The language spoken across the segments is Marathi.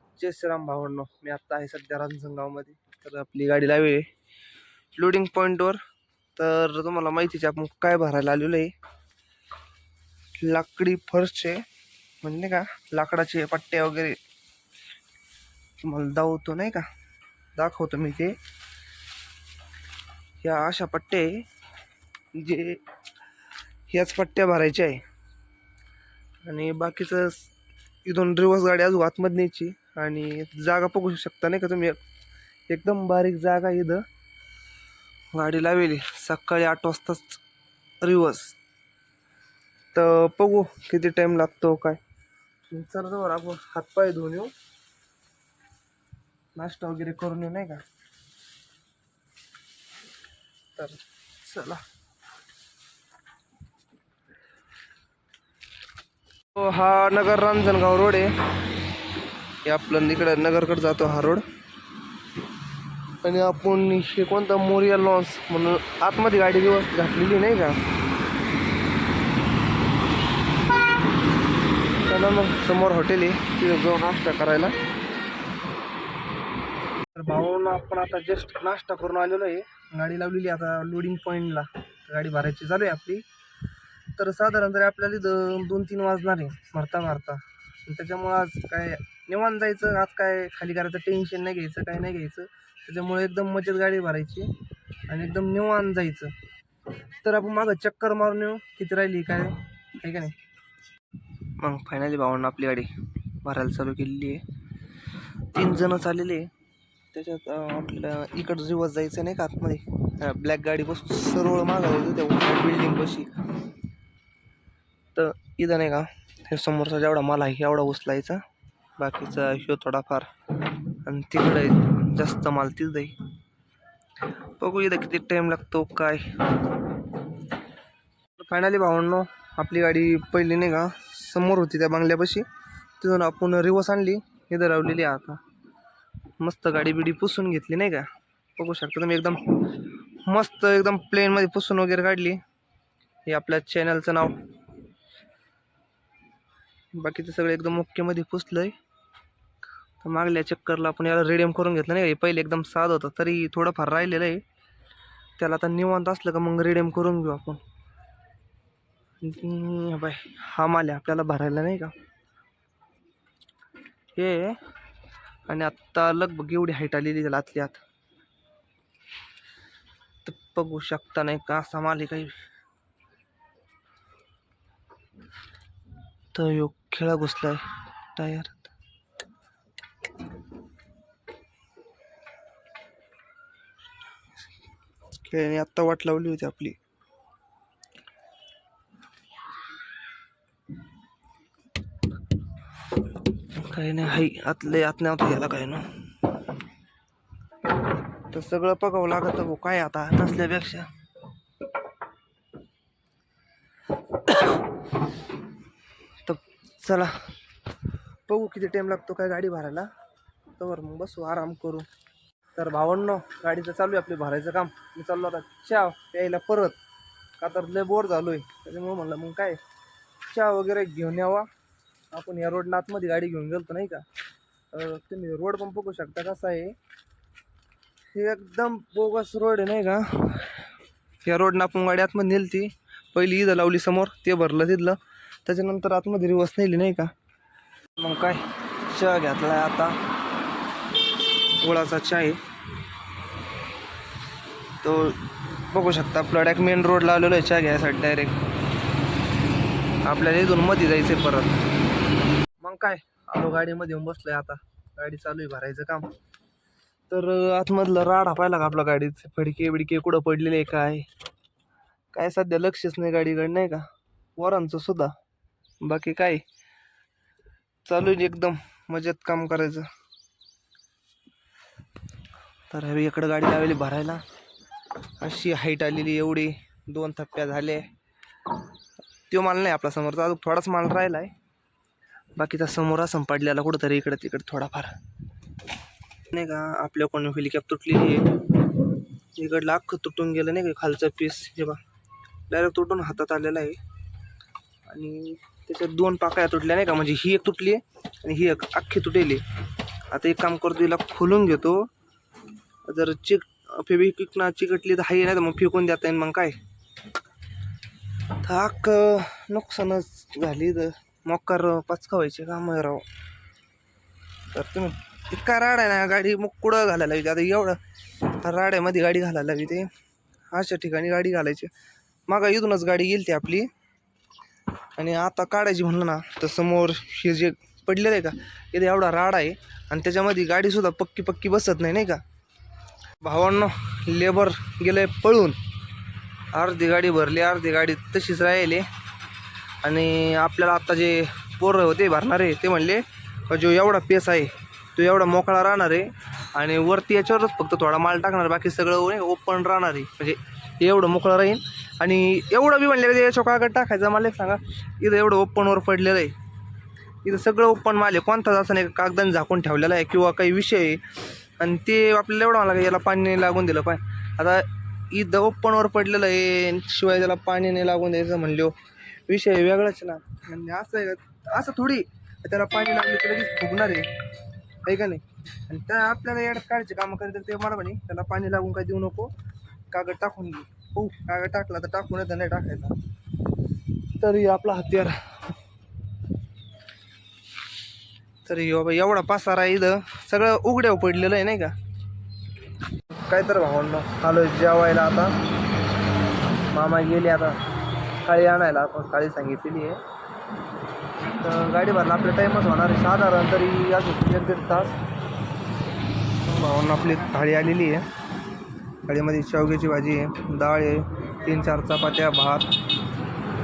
जय श्रीराम भावांनो मी आत्ता आहे सध्या रांजणगावमध्ये. तर आपली गाडी लावी आहे. लोडिंग पॉईंटवर तर तुम्हाला माहितीच आपण काय भरायला आलेलो आहे. लाकडी फर्शचे म्हणजे नाही का लाकडाचे पट्ट्या वगैरे. तुम्हाला दावतो नाही का? दाखवतो मी ते. ह्या अशा पट्ट्या आहे. जे ह्याच पट्ट्या भरायच्या आहे. आणि बाकीचं इथून रिवर्स गाडी अजून आतमध्ये न्यायची आणि जागा बघू शकता नाही का तुम्ही. एकदम बारीक जागा आहे इथं. गाडी लावेली. सकाळी आठ वाजताच रिवर्स तर बघू किती टाईम लागतो काय. चला जवळ आपण हातपाय धुवून येऊ. नाश्ता वगैरे करून येऊ नाही का. तर चला. हो, हा नगर रांजणगाव रोड आहे. हे आपलं इकडं नगरकडे जातो हा रोड. आणि आपण हे कोणता मोरिया लॉन्स म्हणून आतमध्ये गाडी दिवस घातलेली नाही का? त्याला मग समोर हॉटेल आहे. तिथे जाऊन नाश्ता करायला. तर भाऊन आपण आता जस्ट नाश्ता करून आलेलो आहे. गाडी लावलेली आहे आता लोडिंग पॉईंटला गाडी भरायची चालू आहे आपली. तर साधारण तरी आपल्याला इथं दोन तीन वाजणार आहे. भरता भरता त्याच्यामुळं आज काय निवांत जायचं आज काय खाली करायचं टेन्शन नाही घ्यायचं काय नाही घ्यायचं. त्याच्यामुळे एकदम मजेत गाडी भरायची आणि एकदम निवांत जायचं. तर आपण मागं चक्कर मारून येऊ किती राहिली काय? आहे का नाही? मग फायनली भावांना आपली गाडी भरायला चालू केलेली आहे. तीन जण चाललेले त्याच्यात आपल्या आपल्याला इकडं रिवर्स जायचं नाही का आतमध्ये? ब्लॅक गाडी बसून सरळ मागायचं त्या बिल्डिंग बशी तर इथं नाही का हे समोरचा जेवढा माल आहे एवढा उचलायचा. बाकीचा ह्यो थोडाफार. आणि तिकडे जास्त माल तिथं आहे बघू इथं किती टाईम लागतो काय? फायनली भावांनो आपली गाडी पहिली नाही का समोर होती त्या बंगल्यापाशी. तिथून आपण रिवर्स आणली इथं रावलेली आहे आता. मस्त गाडी बिडी पुसून घेतली नाही का? बघू शकता तुम्ही एकदम मस्त एकदम प्लेनमध्ये पुसून वगैरे काढली. हे आपल्या चॅनलचं नाव. बाकीचं सगळं एकदम ओक्केमध्ये पुसलं आहे तर मागल्या चक्करला आपण याला रेडियम करून घेतलं नाही का? हे पहिले एकदम साध होतं तरी थोडंफार राहिलेलं आहे. त्याला आता निवांत असलं का मग रेडियम करून घेऊ आपण. बाय. हा माल आहे आपल्याला भरायला नाही का? हे. आणि आत्ता लगभग एवढी हाईट आलेली त्याला आतली आत. तर बघू शकता नाही का असा माल आहे काही. तर खेळा घुसलाय टायर. खेळाने आत्ता वाट लावली होती आपली. काही नाही हाई आतले आत नव्हतं याला काय ना. तर सगळं बघावं लागत भाऊ काय आता नसल्यापेक्षा तर चला बघू किती टाईम लागतो काय गाडी भरायला. तर मग बसू आराम करू. तर भावंनो गाडीचं चालू आहे आपली भरायचं काम. मी चाललो आता चहा प्यायला परत. का तर लय बोर झालो आहे त्याच्यामुळे म्हणलं मग काय चहा वगैरे घेऊन यावा. आपण या रोडला आतमध्ये गाडी घेऊन गेलो नाही का? तुम्ही रोड पण बघू शकता कसा आहे. हे एकदम बोगस रोड आहे नाही का? या रोडनं आपण गाडी आतमध्ये नेलती. पहिली इथं लावली समोर ते भरलं तिथलं. त्याच्यानंतर आतमध्ये रिवर्स नेली नाही का? मग काय? चहा घेतलाय आता. गुळाचा चहा आहे. तो बघू शकता प्लडॅक मेन रोडला आलेलो आहे चहा घ्यायसाठी डायरेक्ट आपल्याला इथून मध्ये जायचं परत. मग काय? आलो गाडीमध्ये येऊन बसलोय आता. गाडी चालू आहे भरायचं काम. तर आतमधला राडा पाहिला का आपल्या गाडीचे फडके बिडके कुठं पडलेले आहे काय? काय सध्या लक्षच नाही गाडीकडे नाही का? वरांचं सुद्धा. बाकी काय? चालू आहे एकदम. मजेत काम करायचं. तर हवी इकडं गाडी लावली भरायला. अशी हाईट आलेली एवढी. दोन थप्प्या झाले. तो माल नाही आपला समोरचा. अजून थोडाच माल राहिला आहे बाकीचा समोर असं पडलेला कुठंतरी इकडं तिकडं थोडाफार. नाही का आपल्या कोणी हेलिकॅप तुटलेली आहे. इकडलं अख्खं तुटून गेलं नाही का खालचा पीस हे बा डायरेक्ट तुटून हातात आलेला आहे. आणि त्याच्यात दोन पाकळ्या तुटल्या नाही का? म्हणजे ही एक तुटली आहे आणि ही एक अख्खी तुटेली आता एक काम करतो हिला खोलून घेतो. जर चिक फेबिक्विक ना चिकटली तर हाही नाही तर मग फेकून देता येईल मग काय? थाक नुकसानच झाली तर मोकार पचकावायचे काम राव. तर तुम्ही इतका राड आहे ना गाडी मग कुडं घालायला लागली आता एवढं राड्यामध्ये गाडी घालायला लागली ते. अशा ठिकाणी गाडी घालायची. मागा इथूनच गाडी गेली ती आपली. आणि आता काढायची म्हणलं ना तर समोर हे जे पडलेलं आहे का इथे एवढा राड आहे आणि त्याच्यामध्ये गाडीसुद्धा पक्की पक्की बसत नाही नाही का? भावांनो लेबर गेलं पळून. अर्धी गाडी भरली अर्धी गाडी तशीच राहिली. आणि आपल्याला आता जे पोरं होते भरणारे ते म्हणले जो एवढा पेस आहे तो एवढा मोकळा राहणार आहे आणि वरती याच्यावरच फक्त थोडा माल टाकणार बाकी सगळं ओपन राहणार आहे. म्हणजे एवढं मोकळं राहील आणि एवढं बी म्हणले याच्या कागद टाकायचं. मला एक सांगा इथं एवढं ओपनवर पडलेलं आहे. इथं सगळं ओपन माल आहे. कोणताच असं नाही का कागदाने झाकून ठेवलेला आहे किंवा काही विषय आहे. आणि ते आपल्याला एवढं मला याला पाणी नाही लागून दिलं. पाय आता इथं ओपनवर पडलेलं आहे शिवाय त्याला पाणी नाही लागून द्यायचं म्हणलो हो. विषय वेगळाच ना. म्हणजे असं आहे का असं थोडी त्याला पाणी लागले तर लगेच फुगणार आहे. आहे का नाही? आणि त्या आपल्याला याड काढायचे कामं करतात ते मला म्हणे त्याला पाणी लागून काय देऊ नको. कागद टाकून घे. हो कागद टाकला तर टाकून नाही तर नाही टाकायचा. तरी आपला हत्यार. तरी बाबा एवढा पासारा इथं. सगळं उघड्यावर पडलेलं आहे नाही का? काय तर भावांना आलो जेवायला आता. मामा गेले आता. काळी आणायला आपण काळी सांगितलेली आहे. तर गाडी भरला आपल्या टाईमच होणार आहे. साधारण तरी अजून एक दीड तास. भावांना आपली थाळी आलेली आहे. थाळीमध्ये शेवग्याची भाजी आहे डाळ आहे तीन चार चपात्या भात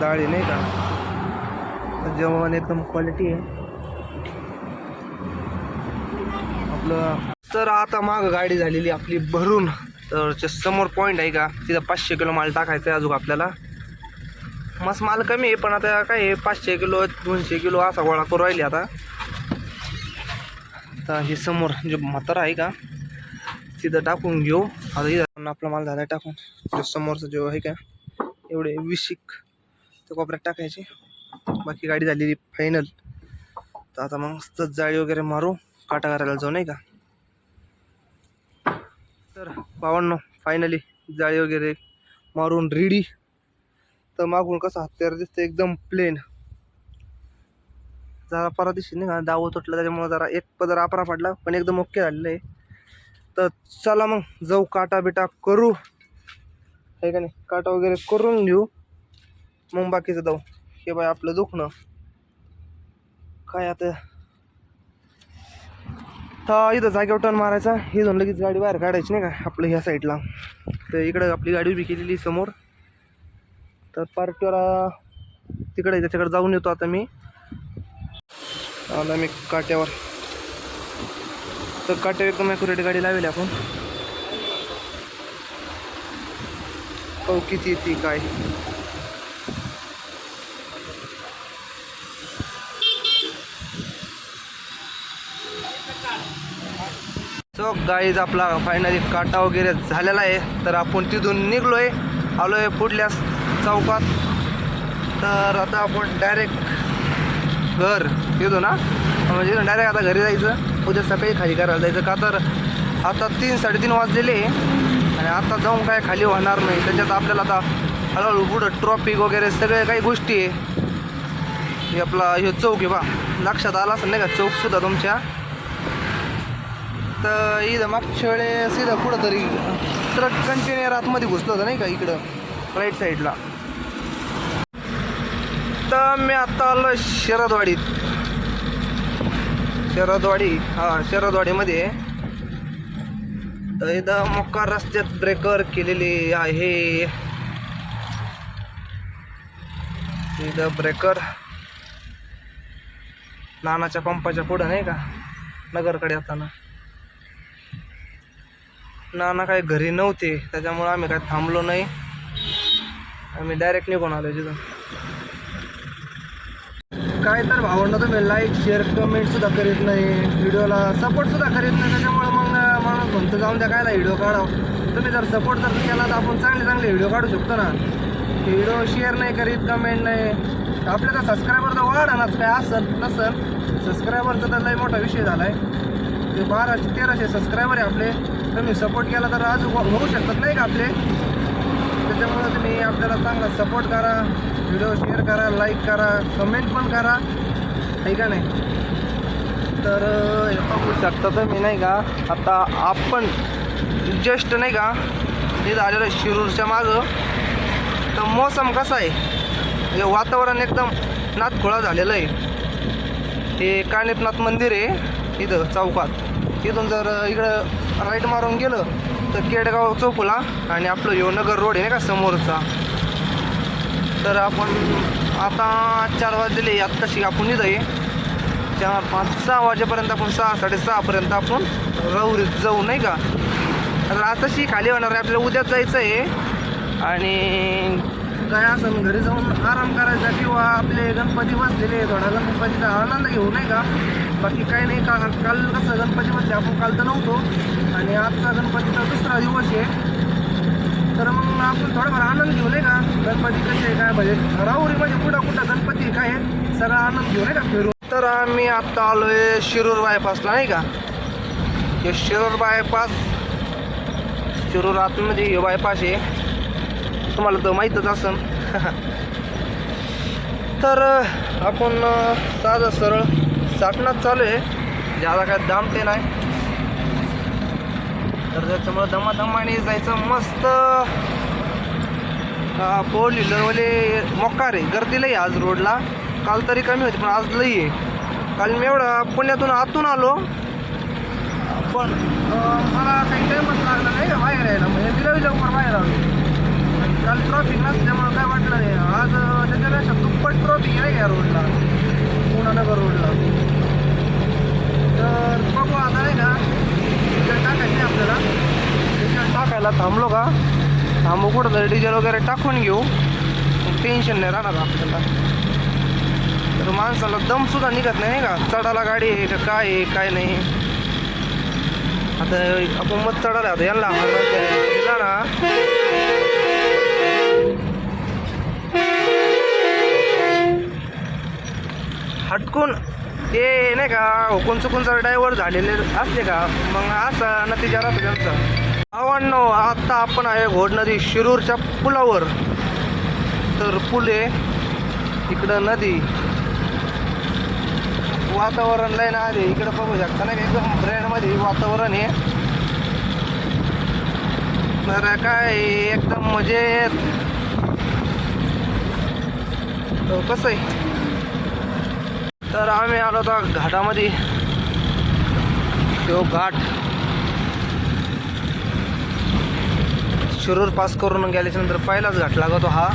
डाळ आहे नाही का? जेवण एकदम क्वालिटी आहे. आपलं तर आता माग गाडी झालेली आपली भरून. तर समोर पॉईंट आहे का तिथं पाचशे किलो माल टाकायचा आहे अजून आपल्याला. मस्त माल कमी आहे पण आता काय आहे पाचशे किलो दोनशे किलो असा गोळा करू राहिली आता. आता हे समोर जे म्हातारा आहे का तिथं टाकून घेऊ. आता आपला माल झाला टाकून. समोरचा जो आहे का एवढे विशिक ते कोपऱ्यात टाकायचे. बाकी गाडी झालेली फायनल तर आता मग मस्त जाळी वगैरे मारू काटा करायला जाऊ नाही का? तर बावन्न फायनली जाळी वगैरे मारून रेडी तर मागून कसं हत्यार दिसतं एकदम प्लेन जरा परा दिसत नाही का दावं तुटलं त्याच्यामुळे जरा एक पदर आपरा पडला पण एकदम ओके झालेलं आहे. तर चला मग जाऊ काटा बिटा करू. आहे का नाही? काटा वगैरे करून घेऊ. मग बाकीचं जाऊ. हे बाय आपलं दुखणं. काय आता? तर इथं जागेवर टर्न मारायचा. इथून लगेच गाडी बाहेर काढायची नाही का? आपलं ह्या साईडला तर इकडं आपली गाडी उभी केलेली समोर. तर पार्टीवाला तिकडे त्याच्याकडे जाऊन येतो आता मी. आला मी काट्यावर. तर काटे एकदम ॲक्युरेट गाडी लावेल आपण. हो किती ती काय? सो गाईज आपला फायनली काटा वगैरे झालेला आहे. तर आपण तिथून निघलोय. आलोय पुढल्या चौकात. तर आता आपण डायरेक्ट घर येतो ना? म्हणजे डायरेक्ट आता घरी जायचं. उद्या सकाळी खाली करायला जायचं का तर आता तीन साडेतीन वाजलेले आहे. आणि आता जाऊन काय खाली होणार नाही. त्याच्यात आपल्याला आता हळूहळू पुढं ट्रॉफिक वगैरे सगळे काही गोष्टी आहे. हे आपला हे चौक आहे बा. लक्षात आला असेल नाही का? चौकसुद्धा तुमच्या. तर इथं मागच्या वेळेस इथं कुठं तरी ट्रक कंटेनर आतमध्ये घुसलं होतं नाही का इकडं? राईट साईडला तर मी आता आलो शरदवाडीत. शरदवाडी हा शरदवाडीमध्ये तर इथं मोका रस्त्यात ब्रेकर केलेले आहे. इथं ब्रेकर नानाच्या पंपाच्या पुढं नाही का? नगरकडे येताना. नाना काही घरी नव्हते त्याच्यामुळं आम्ही काय थांबलो नाही. आम्ही डायरेक्ट निघून आलो तिथून काय तर भावंड तुम्ही लाईक शेअर कमेंट सुद्धा करीत नाही. व्हिडिओला सपोर्ट सुद्धा करीत नाही. त्याच्यामुळे मग माणूस म्हणतो जाऊन द्या कायला व्हिडिओ काढावं. तुम्ही जर सपोर्ट जर केला तर आपण चांगले चांगले व्हिडिओ काढू शकतो ना. व्हिडिओ शेअर नाही करीत कमेंट नाही. आपल्या तर सबस्क्रायबर तर वाढानाच काय असं नसल. सबस्क्रायबरचा तर लई मोठा विषय झाला आहे ते बाराशे तेराशे सबस्क्रायबर आहे आपले. तुम्ही सपोर्ट केला तर आज हो- होऊ शकतात नाही का आपले? त्याच्यामुळे तुम्ही आपल्याला चांगला सपोर्ट करा. व्हिडिओ शेअर करा लाईक करा कमेंट पण करा. आहे का नाही? तर हे बघू शकता तुम्ही नाही का? आता आपण जस्ट नाही का? तिथं आलेलं शिरूरच्या मागं. तर मोसम कसा आहे? हे वातावरण एकदम नाथखोळा झालेलं आहे. हे काणेपनाथ मंदिर आहे इथं चौकात. इथून जर इकडं राईट मारून गेलं तर केडगाव चौकुला आणि आपलं यो नगर रोड आहे नाही का समोरचा. तर आपण आता चार वाजले आत्ताशी आपण इथं आहे. चार पाच सहा वाजेपर्यंत आपण सहा साडेसहापर्यंत आपण रवरीत जाऊ नाही का? तर आताशी खाली होणार आहे. आपल्याला उद्याच जायचं आहे. आणि काय असं घरी जाऊन आराम करायचा किंवा आपले गणपती बसलेले थोडा गणपतीचा आनंद घेऊ नाही का? बाकी काही नाही. का काल कसं गणपती बसले? आपण काल तर नव्हतो. आणि आजचा गणपतीचा दुसरा दिवस आहे. तर मग आपण थोडाफार आनंद घेऊ नाही का? गणपती कसे आहे काय म्हणजे राहुरी म्हणजे कुठं कुठं गणपती काय आहे सगळा आनंद घेऊ नाही का? फिरू तर आम्ही आत्ता आलोय शिरूर बायपासला नाही का? हे शिरूर बायपास शिरूर आतमध्ये हे बायपास आहे. तुम्हाला तर माहीतच असन. तर आपण साधं सरळ साठणात चालू आहे. ज्यादा काय दाम ते नाही. तर त्याच्यामुळं दमादमाने जायचं मस्त. फोर व्हीलरवाले मोकार आहे गर्दी लई आहे आज रोडला. काल तरी कमी होती पण आज लई आहे. काल मी एवढं पुण्यातून आतून आलो. पण मला काही टाईमच लागला नाही बाहेर यायला. म्हणजे दिलं लवकर बाहेर आलो. आणि काल ट्रॉफिक नसल्यामुळं काय वाटलं नाही. आज त्याच्यापेक्षा दुप्पट ट्रॉफिक आहे या रोडला. पुणानगर रोडला. तर बघू आता नाही का डिझेल आपल्याला. डिझेल टाकायला थांबलो का? थांबू कुठं तरी डिझेल वगैरे टाकून घेऊ. टेन्शन नाही राहणार आपल्याला. तर माणसाला दमसुद्धा निघत नाही नाही का? चढायला गाडी आहे का? काय आहे? काय नाही. आता आपण मत चढायला आता यांना दिला ना. हटकून. ते नाही का हुकून चुकून जर ड्रायव्हर झालेले असले का मग असा नतीजा राहतो त्यांचा. आव्हानो आत्ता आपण आहे घोड नदी शिरूरच्या पुलावर. तर पूल आहे इकडं नदी. वातावरण लय ना आधी इकडं बघू शकता नाही का एकदम ब्रँडमध्ये वातावरण आहे. तर काय एकदम म्हणजे, मजेत कसं आहे? तर आम्ही आलो होता घाटामध्ये. तो घाट शिरूर पास करून गेल्याच्यानंतर पहिलाच घाट लागतो हा.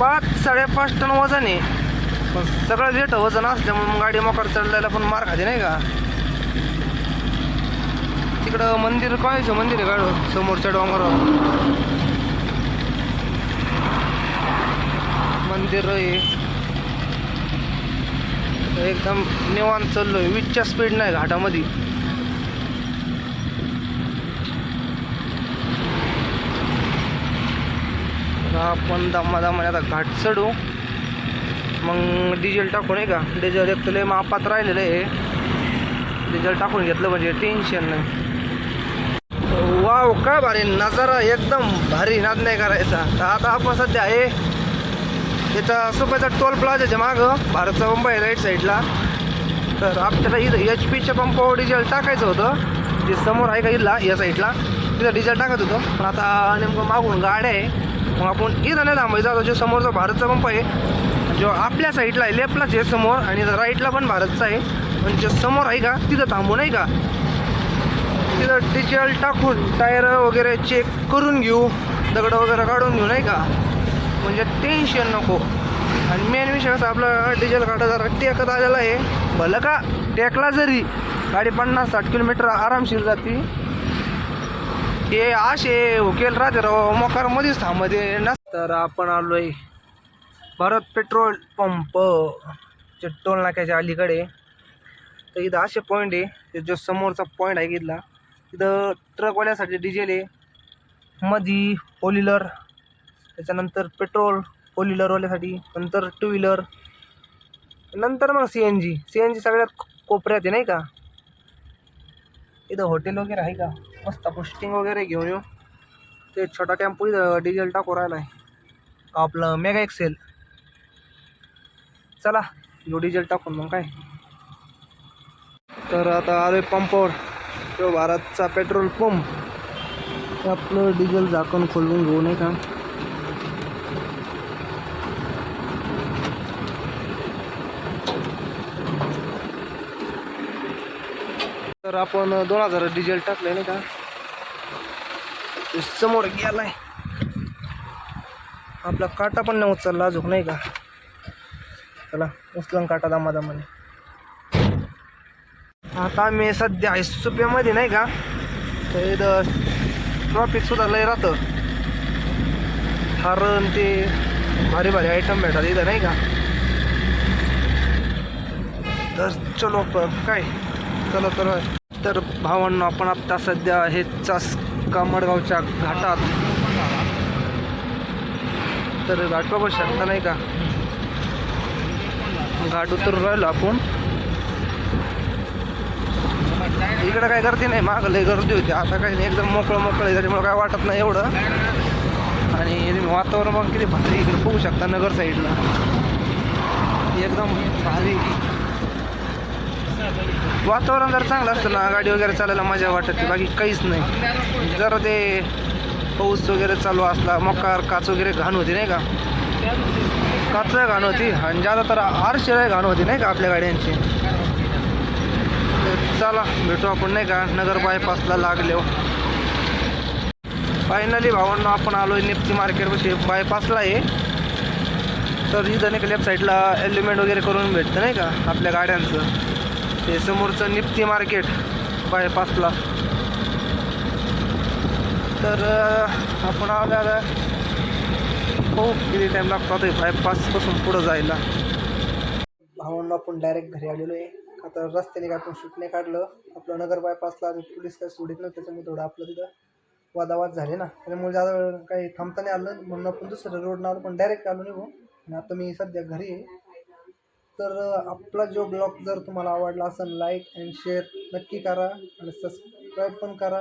पाच साडेपाच टन वजन आहे. पण सगळं लेट वजन असल्यामुळे मग गाडी मोकार चढायला पण मार खाते नाही का? तिकडं मंदिर पाहिजे मंदिर आहे गाड? समोरच्या डोंगरावर मंदिर आहे. एकदम निवांत चाललोय. वीजच्या स्पीड नाही घाटामध्ये. आपण दमा दमाने आता घाट चढू. मग डिझेल टाकून आहे का? डिझेल एक तर लय मापात राहिलेलं आहे. डिझेल टाकून घेतलं म्हणजे टेन्शन नाही. वाव काय भारी नजारा. एकदम भारी नाद नाही करायचा. तर आता आपण सध्या आहे त्याचा सुपाचा टोल प्लाझाच्या मागं भारतचा पंप आहे राईट साईडला तर आपल्याला इथं एच पीच्या पंपावर डिझेल टाकायचं होतं. जे समोर आहे का इथला या साईडला तिथं डिझेल टाकत होतो. पण आता नेमकं मागून गाड्या आहे. मग आपण इथं नाही थांबायचं. आता जो समोरचा भारतचा पंप आहे जो आपल्या साईडला आहे लेफ्टलाच आहे समोर आणि राईटला पण भारतचा आहे. पण जे समोर आहे का तिथं थांबू नाही का? तिथं डिझेल टाकून टायर वगैरे चेक करून घेऊ. दगड वगैरे काढून घेऊ नाही का? म्हणजे टेन्शन नको. आणि मेन विषय कसा आपला डिझेल गाडा जरा टेकत आलेला आहे. भलं का? टेकला जरी गाडी पन्नास साठ किलोमीटर आरामशीर जाते. हे असे हुकेल राहते राव मोकारमध्येच थांबते. ना तर आपण आलोय भारत पेट्रोल पंप जे टोल नाक्याच्या अलीकडे. तर इथं असे पॉईंट आहे. जो समोरचा पॉईंट आहे इथला. इथं ट्रकवाल्यासाठी डिझेल आहे. मधी फोर व्हीलर त्याच्यानंतर पेट्रोल फोर व्हीलरवाल्यासाठी नंतर टू व्हीलर नंतर मग C N G. C N G सगळ्यात कोपऱ्यात आहे नाही का? इथं हॉटेल वगैरे आहे का? मस्त पोस्टिंग वगैरे घेऊन येऊ. ते छोटा टेम्पो इथं डिझेल टाकू राहिला आहे. आपलं मेगा एक्सेल चला यो डिझेल टाकून मग काय? तर आता आलोय पंपावर. तो भारतचा पेट्रोल पंप आपलं डिझेल झाकण खोलून घेऊ नये का? तर आपण दोन हजार डिझेल टाकलंय नाही का? समोर गेलाय. आपला काटा पण नाही उचलला अजून नाही का? चला उचलून काटा दामादामाने. आता आम्ही सध्या आहे सुप्यामध्ये नाही का? तर इथं ट्रॉफिक सुद्धा लय राहतं. हारण ते भारी भारी आयटम भेटतात इथं नाही का? तर चलो काय? चला तर तर भावांनो आपण आता सध्या हे चास कामडगावच्या घाटात. तर घाट बघू शकता नाही का? घाट उतरून राहिलो आपण. इकडं काय गर्दी नाही माग लय गर्दी होती. आता काही नाही एकदम मोकळं मोकळं आहे त्याच्यामुळे काय वाटत नाही एवढं. आणि वातावरण मग किती भारी इकडे बघू शकता नगर साईडला एकदम भारी वातावरण जर चांगलं असतं ना गाडी वगैरे चालायला मजा वाटते बाकी काहीच नाही. जर ते पाऊस वगैरे चालू असला मकार काच वगैरे घाण होती नाही का? काच घाण होती आणि ज्यादा तर घाण होती नाही का आपल्या गाड्यांची? तर चला भेटू आपण नाही का? नगर बायपासला लागले हो. फायनली भावांना आपण आलोय निफ्टी मार्केटपाशी बायपासला आहे. तर इथं नाही का लेफ्ट साईडला एलिमेंट वगैरे करून भेटतं नाही का आपल्या गाड्यांचं? ते समोरचं निफ्टी मार्केट बायपासला तर आपण आलो आता. हो किती टाईम लागतो आता? बायपासपासून पुढं जायला. भावांना आपण डायरेक्ट घरी आलेलो आहे. आता रस्त्याने काय आपण शूट नाही काढलं. आपलं नगर बायपासला पोलीस काय सोडित नव्हतं त्याच्यामुळे थोडं आपलं तिथं वादावाद झाले ना. त्यामुळे जादा काही थांबता नाही आलं. म्हणून आपण दुसरं रोडनं आलो पण डायरेक्ट आलो नाही भाऊ आणि आता मी सध्या घरी आहे. तर आपला जो ब्लॉग जर तुम्हाला आवडला असेल लाईक अँड शेअर नक्की करा आणि सबस्क्राईब पण करा.